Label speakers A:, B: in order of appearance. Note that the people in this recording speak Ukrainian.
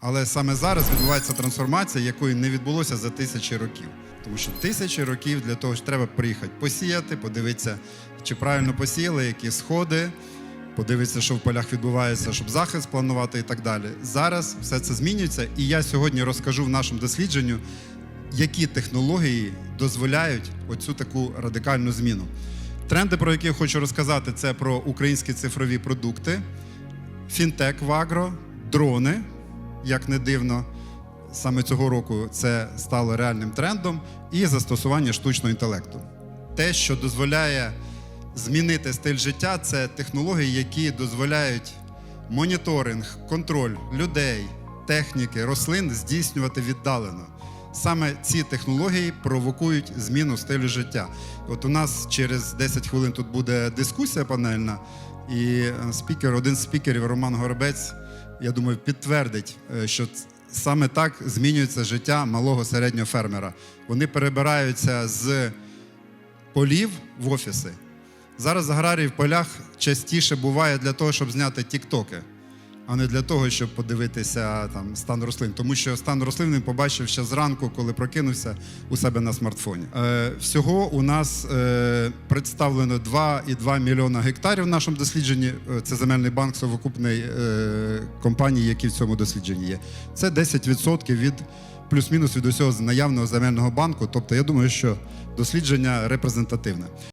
A: Але саме зараз відбувається трансформація, якої не відбулося за тисячі років. Тому що тисячі років для того, що треба приїхати посіяти, подивитися, чи правильно посіяли, які сходи, подивитися, що в полях відбувається, щоб захист планувати і так далі. Зараз все це змінюється, і я сьогодні розкажу в нашому дослідженню, які технології дозволяють оцю таку радикальну зміну. Тренди, про які я хочу розказати, це про українські цифрові продукти, фінтек в агро, дрони, як не дивно, саме цього року це стало реальним трендом, і застосування штучного інтелекту. Те, що дозволяє змінити стиль життя, це технології, які дозволяють моніторинг, контроль людей, техніки, рослин здійснювати віддалено. Саме ці технології провокують зміну стилю життя. От у нас через 10 хвилин тут буде дискусія панельна, і е, спікер, один з спікерів, Роман Горобець, я думаю, підтвердить, е, що саме так змінюється життя малого середнього фермера. Вони перебираються з полів в офіси. Зараз аграрій в полях частіше буває для того, щоб зняти тіктоки, а не для того, щоб подивитися там стан рослин. Тому що стан рослин він побачив ще зранку, коли прокинувся у себе на смартфоні. Е, всього у нас е, представлено 2,2 мільйона гектарів в нашому дослідженні. Е, Це земельний банк совокупний е, компаній, які в цьому дослідженні є. Це 10% від плюс-мінус від усього наявного земельного банку. Тобто, я думаю, що дослідження репрезентативне.